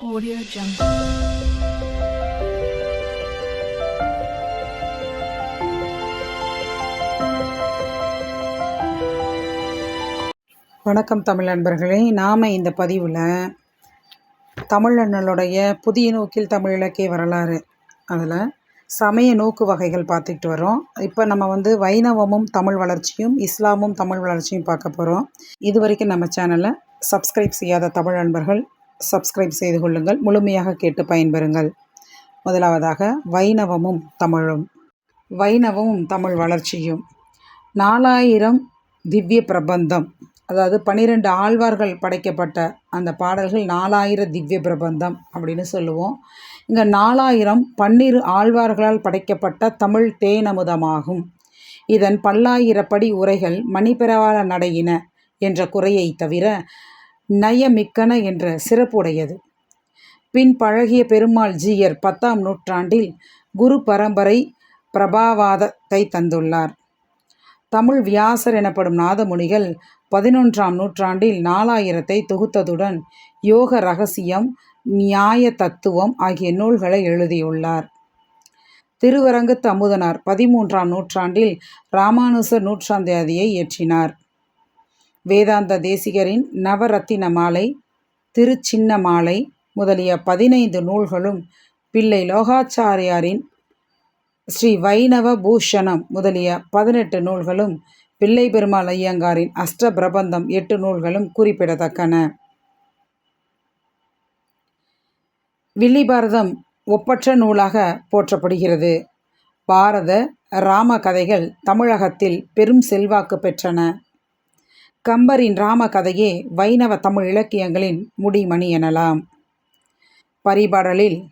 Audio Jungle. வணக்கம் தமிழ் நண்பர்களே. நாம் இந்த பதிவில் தமிழர்களுடைய புதிய நோக்கில் தமிழ் இலக்கிய வரலாறு அதில் சமய நோக்கு வகைகள் பார்த்துக்கிட்டு வரோம். இப்போ நம்ம வந்து வைணவமும் தமிழ் வளர்ச்சியும் இஸ்லாமும் தமிழ் வளர்ச்சியும் பார்க்க போகிறோம் இது வரைக்கும் நம்ம சேனலை சப்ஸ்கிரைப் செய்யாத தமிழ் நண்பர்கள் சப்ஸ்கிரைப் செய்து கொள்ளுங்கள். முழுமையாக கேட்டு பயன்பெறுங்கள். முதலாவதாக வைணவமும் தமிழும். வைணவமும் தமிழ் வளர்ச்சியும். நாலாயிரம் திவ்ய பிரபந்தம். அதாவது பன்னிரெண்டு ஆழ்வார்கள் படைக்கப்பட்ட அந்த பாடல்கள் நாலாயிர திவ்ய பிரபந்தம் அப்படின்னு சொல்லுவோம். இங்கே நாலாயிரம் பன்னிரு ஆழ்வார்களால் படைக்கப்பட்ட தமிழ் தேனமுதமாகும். இதன் பல்லாயிரப்படி உரைகள் மணிப்பிரவாள நடையின என்ற குறையை தவிர நயமிக்கன என்ற சிறப்புடையது. பின் பழகிய பெருமாள் ஜீயர் பத்தாம் நூற்றாண்டில் குரு பரம்பரை பிரபாவாதத்தை தந்துள்ளார். தமிழ் வியாசர் எனப்படும் நாதமுனிகள் பதினொன்றாம் நூற்றாண்டில் நாலாயிரத்தை தொகுத்ததுடன் யோக ரகசியம் நியாய தத்துவம் ஆகிய நூல்களை எழுதியுள்ளார். திருவரங்கத்து அமுதனார் பதிமூன்றாம் நூற்றாண்டில் ராமானுசர் நூற்றாந்தாதியை இயற்றினார். வேதாந்த தேசிகரின் நவரத்தின மாலை திருச்சின்ன மாலை முதலிய பதினைந்து நூல்களும் பிள்ளை லோகாச்சாரியாரின் ஸ்ரீ வைணவ பூஷணம் முதலிய பதினெட்டு நூல்களும் பிள்ளை பெருமாள் ஐயங்காரின் அஷ்ட பிரபந்தம் எட்டு நூல்களும் குறிப்பிடத்தக்கன. வில்லிபாரதம் ஒப்பற்ற நூலாக போற்றப்படுகிறது. பாரத ராம கதைகள் தமிழகத்தில் பெரும் செல்வாக்கு பெற்றன. கம்பரின் ராம கதையே வைணவ தமிழ் இலக்கியங்களின் முடிமணி எனலாம். பரிபாடலில்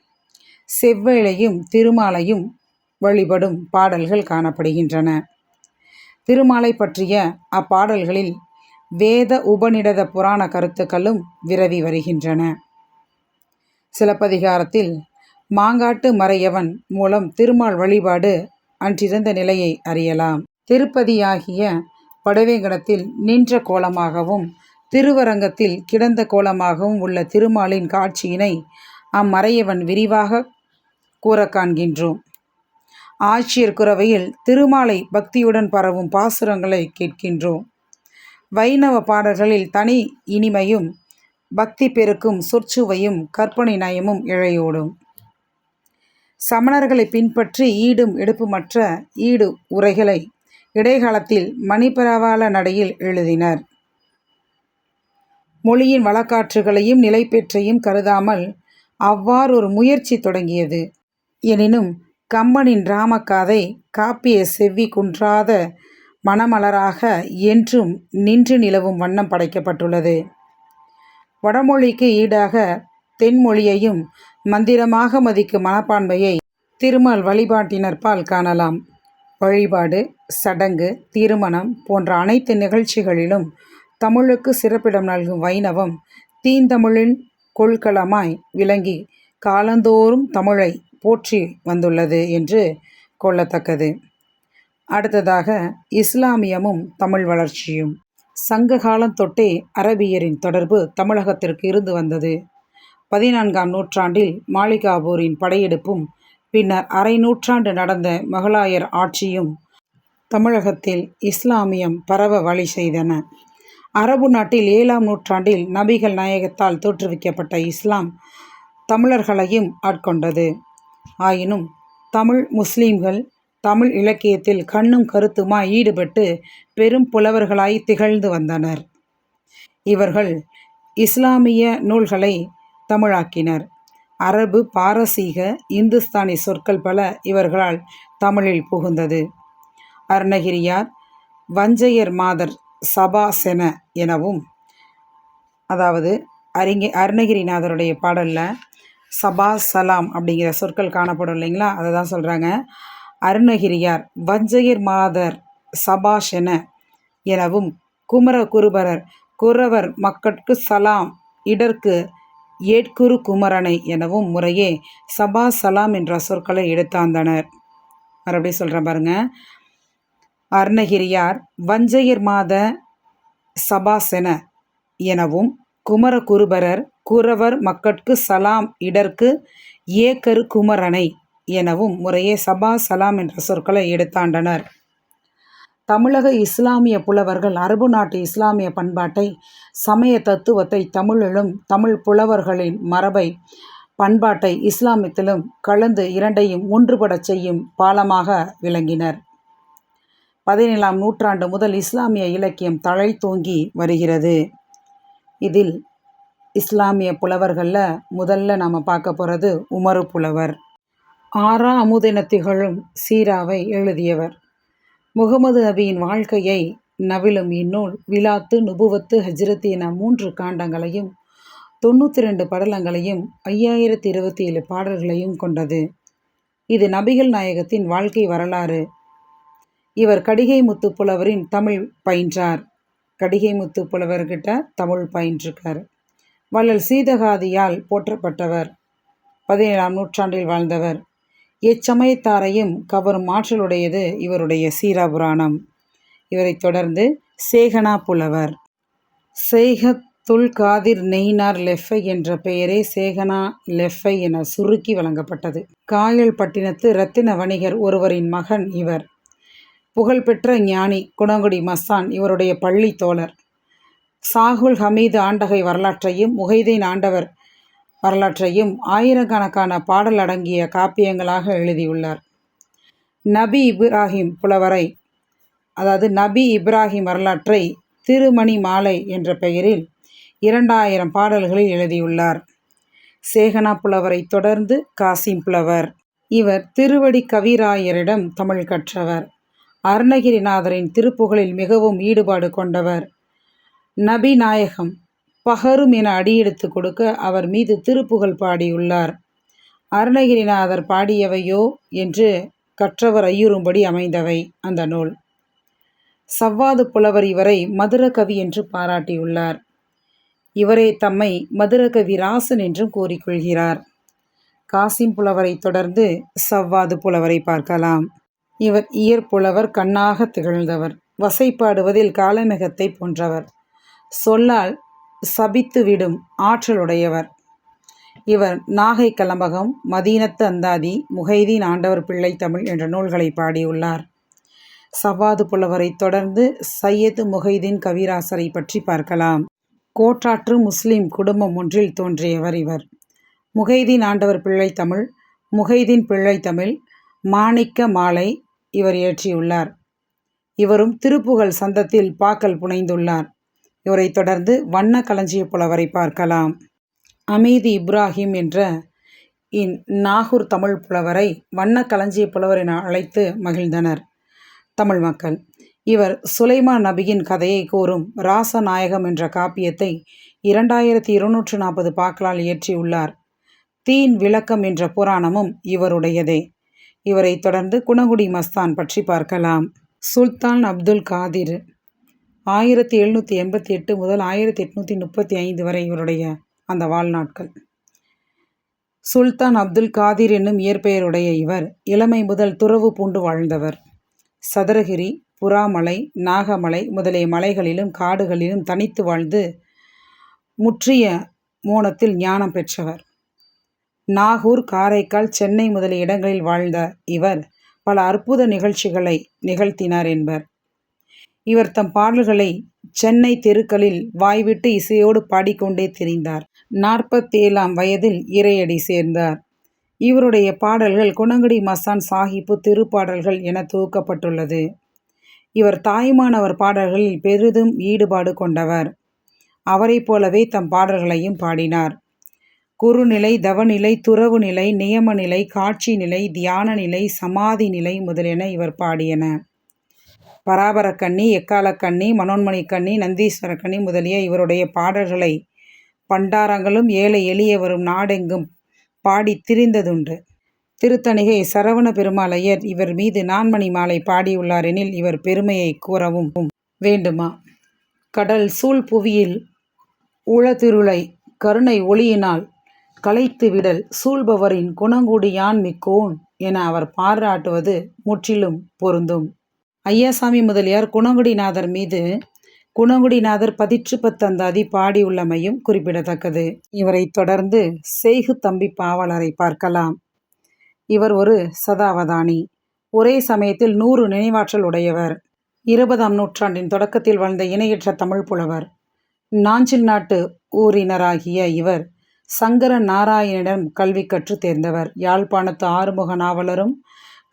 செவ்வேளையும் திருமாலையும் வழிபடும் பாடல்கள் காணப்படுகின்றன. திருமாலை பற்றிய அப்பாடல்களில் வேத உபநிடத புராண கருத்துக்களும் விரவி வருகின்றன. சிலப்பதிகாரத்தில் மாங்காட்டு மறையவன் மூலம் திருமால் வழிபாடு அன்றிருந்த நிலையை அறியலாம். திருப்பதியாகிய படவேங்கடத்தில் நின்ற கோலமாகவும் திருவரங்கத்தில் கிடந்த கோலமாகவும் உள்ள திருமாலின் காட்சியினை அம்மறையவன் விரிவாக கூற காண்கின்றோம் ஆட்சியர் குறவையில் திருமாலை பக்தியுடன் பரவும் பாசுரங்களை கேட்கின்றோம். வைணவ பாடல்களில் தனி இனிமையும் பக்தி பெருக்கும் சொற்சுவையும் கற்பனை நயமும் இழையோடும். சமணர்களை பின்பற்றி ஈடும் எடுப்புமற்ற ஈடு உரைகளை இடைக்காலத்தில் மணிப்பரவால நடையில் எழுதினர். மொழியின் வழக்காற்றுகளையும் நிலைப்பெற்றையும் கருதாமல் அவ்வாறு ஒரு முயற்சி தொடங்கியது. எனினும் கம்பனின் ராமக்காதை காப்பிய செவ்வி குன்றாத மணமலராக என்றும் நின்று நிலவும் வண்ணம் படைக்கப்பட்டுள்ளது. வடமொழிக்கு ஈடாக தென்மொழியையும் மந்திரமாக மதிக்கும் மனப்பான்மையை திருமால் வழிபாட்டினர்பால் காணலாம். வழிபாடு சடங்கு திருமணம் போன்ற அனைத்து நிகழ்ச்சிகளிலும் தமிழுக்கு சிறப்பிடம் நல்கும் வைணவம் தீந்தமிழின் கொள்கலமாய் விளங்கி காலந்தோறும் தமிழை போற்றி வந்துள்ளது என்று கொள்ளத்தக்கது. அடுத்ததாக இஸ்லாமியமும் தமிழ் வளர்ச்சியும். சங்க காலம் தொட்டே அரபியரின் தொடர்பு தமிழகத்திற்கு இருந்து வந்தது. பதினான்காம் நூற்றாண்டில் மாளிகாபூரின் படையெடுப்பும் பின்னர் அரை நூற்றாண்டு நடந்த மொகலாயர் ஆட்சியும் தமிழகத்தில் இஸ்லாமியம் பரவ வழி செய்தன. அரபு நாட்டில் ஏழாம் நூற்றாண்டில் நபிகள் நாயகத்தால் தோற்றுவிக்கப்பட்ட இஸ்லாம் தமிழர்களையும் ஆட்கொண்டது. ஆயினும் தமிழ் முஸ்லீம்கள் தமிழ் இலக்கியத்தில் கண்ணும் கருத்துமாய் ஈடுபட்டு பெரும் புலவர்களாய் திகழ்ந்து வந்தனர். இவர்கள் இஸ்லாமிய நூல்களை தமிழாக்கினர். அரபு பாரசீக இந்துஸ்தானி சொற்கள் பல இவர்களால் தமிழில் புகுந்தது. அருணகிரியார் வஞ்சையர் மாதர் சபாசென எனவும் அதாவது அறிஞ அருணகிரிநாதருடைய பாடலில் சபா சலாம் அப்படிங்கிற சொற்கள் காணப்படும் இல்லைங்களா? அதை தான் சொல்கிறாங்க அருணகிரியார் வஞ்சையர் மாதர் சபாஷென எனவும் குமர குருபரர் குறவர் மக்கட்கு சலாம் இடர்க்கு ஏட்குரு குமரனை எனவும் முறையே சபா சலாம் என்ற சொற்களை எடுத்தாந்தனர் மறுபடியும் சொல்கிறேன் பாருங்க. அருணகிரியார் வஞ்சையர் மாத சபாசென எனவும் குமர குருபரர் குரவர் மக்கட்கு சலாம் இடர்க்கு ஏக்கரு குமரனை எனவும் முறையே சபா சலாம் என்ற சொற்களை எடுத்தாண்டனர் தமிழக இஸ்லாமிய புலவர்கள் அரபு நாட்டு இஸ்லாமிய பண்பாட்டை சமய தத்துவத்தை தமிழிலும் தமிழ் புலவர்களின் மரபை பண்பாட்டை இஸ்லாமியத்திலும் கலந்து இரண்டையும் ஒன்றுபடச் செய்யும் பாலமாக விளங்கினர். பதினேழாம் நூற்றாண்டு முதல் இஸ்லாமிய இலக்கியம் தழைத்தோங்கி வருகிறது. இதில் இஸ்லாமிய புலவர்களில் முதல்ல நாம் பார்க்க போகிறது உமரு புலவர். ஆறா அமுதினத்திகளும் திகழும் சீராவை எழுதியவர். முகமது நபியின் வாழ்க்கையை நவிலும் இந்நூல் விலாத்து நுபுவத்து ஹஜ்ரத் என மூன்று காண்டங்களையும் தொண்ணூற்றி ரெண்டு படலங்களையும் ஐயாயிரத்தி இருபத்தி ஏழு பாடல்களையும் கொண்டது. இது நபிகள் நாயகத்தின் வாழ்க்கை வரலாறு. இவர் கடிகை முத்து புலவரின் தமிழ் பயின்றார். கடிகை முத்து புலவர்கிட்ட தமிழ் பயின்றிருக்கார். வள்ளல் சீதகாதியால் போற்றப்பட்டவர். பதினேழாம் நூற்றாண்டில் வாழ்ந்தவர். எச்சமயத்தாரையும் கவரும் ஆற்றலுடையது இவருடைய சீராபுராணம். இவரைத் தொடர்ந்து சேகனா புலவர். சேகத்துல் காதிர் நெய்னார் லெஃபை என்ற பெயரே சேகனா லெஃபை என சுருக்கி வழங்கப்பட்டது. காயல் பட்டினத்து இரத்தின வணிகர் ஒருவரின் மகன் இவர். புகழ்பெற்ற ஞானி குணங்குடி மஸ்தான் இவருடைய பள்ளி தோழர். சாகுல் ஹமீது ஆண்டகை வரலாற்றையும் முகைதீன் ஆண்டவர் வரலாற்றையும் ஆயிரக்கணக்கான பாடல் அடங்கிய காப்பியங்களாக எழுதியுள்ளார். நபி இப்ராஹிம் புலவரை அதாவது நபி இப்ராஹிம் வரலாற்றை திருமணி மாலை என்ற பெயரில் இரண்டாயிரம் பாடல்களில் எழுதியுள்ளார். சேகனா புலவரை தொடர்ந்து காசிம் புலவர். இவர் திருவடி கவிராயரிடம் தமிழ் கற்றவர். அருணகிரிநாதரின் திருப்புகழில் மிகவும் ஈடுபாடு கொண்டவர். நபி நாயகம் பகரும் என அடியெடுத்து கொடுக்க அவர் மீது திருப்புகழ் பாடியுள்ளார். அருணகிரிநாதர் பாடியவையோ என்று கற்றவர் ஐயுறும்படி அமைந்தவை அந்த நூல். சவ்வாது புலவர் இவரை மதுரகவி என்று பாராட்டியுள்ளார். இவரே தம்மை மதுரகவி ராசன் என்றும் கூறிக்கொள்கிறார். காசிம் புலவரை தொடர்ந்து சவ்வாது புலவரை பார்க்கலாம். இவர் இயற்புலவர் கண்ணாக திகழ்ந்தவர். வசைப்பாடுவதில் காலமிகத்தை போன்றவர். சொல்லால் சபித்துவிடும் ஆற்றலுடையவர். இவர் நாகை கலம்பகம் மதீனத்து அந்தாதி முகைதீன் ஆண்டவர் பிள்ளை தமிழ் என்ற நூல்களை பாடியுள்ளார். சவாது புலவரை தொடர்ந்து சையது முகைதீன் கவிராசரை பற்றி பார்க்கலாம். கோட்டாற்று முஸ்லிம் குடும்பம் ஒன்றில் தோன்றியவர் இவர். முகைதீன் ஆண்டவர் பிள்ளை தமிழ் முகைதீன் பிள்ளை தமிழ் மாணிக்க மாலை இவர் இயற்றியுள்ளார். இவரும் திருப்புகழ் சந்தத்தில் பாக்கல் புனைந்துள்ளார். இவரை தொடர்ந்து வண்ண களஞ்சிய புலவரை பார்க்கலாம். அமீதி இப்ராஹிம் என்ற இன் நாகூர் தமிழ் புலவரை வண்ண களஞ்சிய புலவர் என அழைத்து மகிழ்ந்தனர். தமிழ் மக்கள் இவர் சுலைமான் நபியின் கதையை கூறும் ராசநாயகம் என்ற காப்பியத்தை இரண்டாயிரத்தி இருநூற்று நாற்பது பாக்களால் இயற்றியுள்ளார். தீன் விளக்கம் என்ற புராணமும் இவருடையதே. இவரை தொடர்ந்து குணங்குடி மஸ்தான் பற்றி பார்க்கலாம். சுல்தான் அப்துல் காதிர் ஆயிரத்தி எழுநூற்றி எண்பத்தி எட்டு முதல் ஆயிரத்தி எட்நூற்றி முப்பத்தி ஐந்து வரை இவருடைய அந்த வாழ்நாட்கள். சுல்தான் அப்துல் காதிர் என்னும் இயற்பெயருடைய இவர் இளமை முதல் துறவு பூண்டு வாழ்ந்தவர். சதுரகிரி புறாமலை நாகமலை முதலிய மலைகளிலும் காடுகளிலும் தனித்து வாழ்ந்து முற்றிய மோனத்தில் ஞானம் பெற்றவர். நாகூர் காரைக்கால் சென்னை முதலிய இடங்களில் வாழ்ந்த இவர் பல அற்புத நிகழ்ச்சிகளை நிகழ்த்தினார் என்பர். இவர் தம் பாடல்களை சென்னை தெருக்களில் வாய்விட்டு இசையோடு பாடிக்கொண்டே திரிந்தார். நாற்பத்தேழாம் வயதில் இறையடி சேர்ந்தார். இவருடைய பாடல்கள் குணங்குடி மசான் சாஹிப்பு திருப்பாடல்கள் என தொகுக்கப்பட்டுள்ளது. இவர் தாய்மானவர் பாடல்களில் பெரிதும் ஈடுபாடு கொண்டவர். அவரைப் போலவே தம் பாடல்களையும் பாடினார். குறுநிலை தவநிலை துறவு நிலை நியமநிலை காட்சி நிலை தியான நிலை சமாதி நிலை முதலியன இவர் பாடியன. பராபரக்கண்ணி எக்காலக்கண்ணி மனோன்மணிக்கண்ணி நந்தீஸ்வரக்கண்ணி முதலிய இவருடைய பாடல்களை பண்டாரங்களும் ஏழை எளியவரும் நாடெங்கும் பாடி திரிந்ததுண்டு. திருத்தணிகை சரவண பெருமாளையர் இவர் மீது நான்மணி மாலை பாடியுள்ளார் எனில் இவர் பெருமையை கூறவும் வேண்டுமா? கடல் சூழ் புவியில் உளதிருளை கருணை ஒளியினால் கலைத்து விடல் சூழ்பவரின் குணங்குடியான் மிக்கோன் என அவர் பாராட்டுவது முற்றிலும் பொருந்தும். ஐயாசாமி முதலியார் குணங்குடிநாதர் மீது குணங்குடிநாதர் பதிற்றுப்பத்தந்தாதி பாடியுள்ளமையும் குறிப்பிடத்தக்கது. இவரைத் தொடர்ந்து செய்கு தம்பி பாவலரை பார்க்கலாம். இவர் ஒரு சதாவதானி. ஒரே சமயத்தில் நூறு நினைவாற்றல் உடையவர். இருபதாம் நூற்றாண்டின் தொடக்கத்தில் வாழ்ந்த இணையற்ற தமிழ் புலவர். நாஞ்சில் நாட்டு ஊரினராகிய இவர் சங்கர நாராயணிடம் கல்வி கற்று தேர்ந்தவர். யாழ்ப்பாணத்து ஆறுமுக நாவலரும்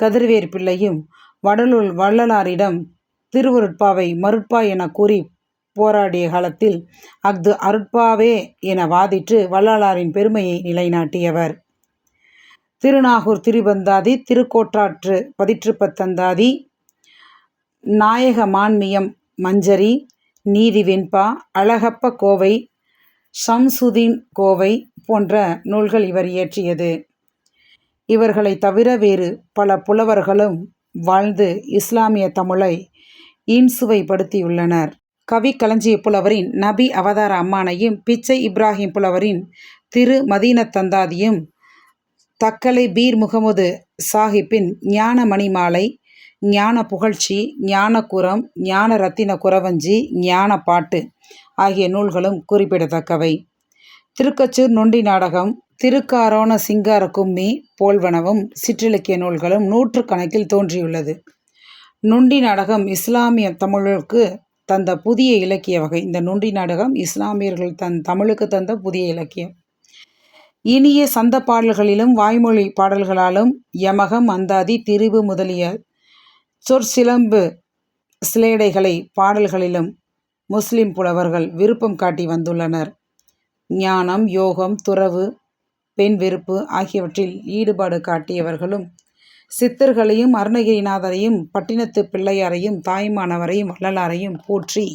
கதிர்வேர் பிள்ளையும் வடலூர் வள்ளலாரிடம் திருவருட்பாவை மருட்பா என கூறி போராடிய காலத்தில் அஃது அருட்பாவே என வாதிட்டு வள்ளலாரின் பெருமையை நிலைநாட்டியவர். திருநாகூர் திரிபந்தாதி திருக்கோற்றாற்று பதிற்றுப்பத்தந்தாதி நாயக மான்மியம் மஞ்சரி நீதி வெண்பா அழகப்ப கோவை ஷம்சுதீன் கோவை போன்ற நூல்கள் இவர் இயற்றியது. இவர்களை தவிர வேறு பல புலவர்களும் வாழ்ந்து இஸ்லாமிய தமிழை இன்சுவைப்படுத்தியுள்ளனர். கவி களஞ்சிய புலவரின் நபி அவதார அம்மானையும் பிச்சை இப்ராஹிம் புலவரின் திரு மதீன தந்தாதியும் தக்கலை பீர் முகமது சாஹிப்பின் ஞான மணிமாலை ஞான புகழ்ச்சி ஞானக்குரம் ஞான ரத்தின குரவஞ்சி ஞான பாட்டு ஆகிய நூல்களும் குறிப்பிடத்தக்கவை. திருக்கச்சூர் நொண்டி நாடகம் திருக்காரோண சிங்கார கும்மி போல்வனவும் சிற்றிலக்கிய நூல்களும் நூற்றுக்கணக்கில் தோன்றியுள்ளது. நொண்டி நாடகம் இஸ்லாமிய தமிழுக்கு தந்த புதிய இலக்கிய வகை. இந்த நொண்டி நாடகம் இஸ்லாமியர்கள் தன் தமிழுக்கு தந்த புதிய இலக்கியம். இனிய சந்த பாடல்களிலும் வாய்மொழி பாடல்களாலும் யமகம் அந்தாதி திரிவு முதலிய சொற்சிலம்பு சிலேடைகளை பாடல்களிலும் முஸ்லிம் புலவர்கள் விருப்பம் காட்டி வந்துள்ளனர். ஞானம் யோகம் துறவு பெண் வெறுப்பு ஆகியவற்றில் ஈடுபாடு காட்டியவர்களும் சித்தர்களையும் அருணகிரிநாதரையும் பட்டினத்து பிள்ளையாரையும் தாய்மானவரையும் வள்ளலாரையும் போற்றி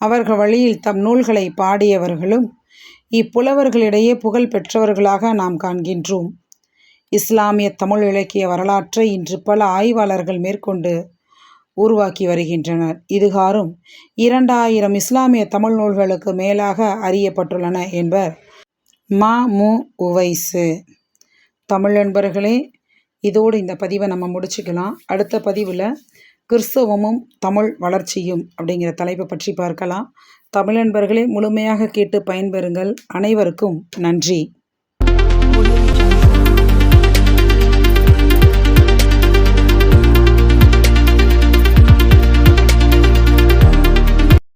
அவர்கள் வழியில் தம் நூல்களை பாடியவர்களும் இப்புலவர்களிடையே புகழ் பெற்றவர்களாக நாம் காண்கின்றோம். இஸ்லாமிய தமிழ் இலக்கிய வரலாற்றை இன்று பல ஆய்வாளர்கள் மேற்கொண்டு உருவாக்கி வருகின்றனர். இதுகாரும் இரண்டாயிரம் இஸ்லாமிய தமிழ் நூல்களுக்கு மேலாக அறியப்பட்டுள்ளன என்பர் மா மு உவைசு. தமிழ் நண்பர்களே இதோடு இந்த பதிவை நம்ம முடிச்சுக்கலாம். அடுத்த பதிவில் கிறிஸ்தவமும் தமிழ் வளர்ச்சியும் அப்படிங்கிற தலைப்பை பற்றி பார்க்கலாம். தமிழ் நண்பர்களே முழுமையாக கேட்டு பயன்பெறுங்கள். அனைவருக்கும் நன்றி.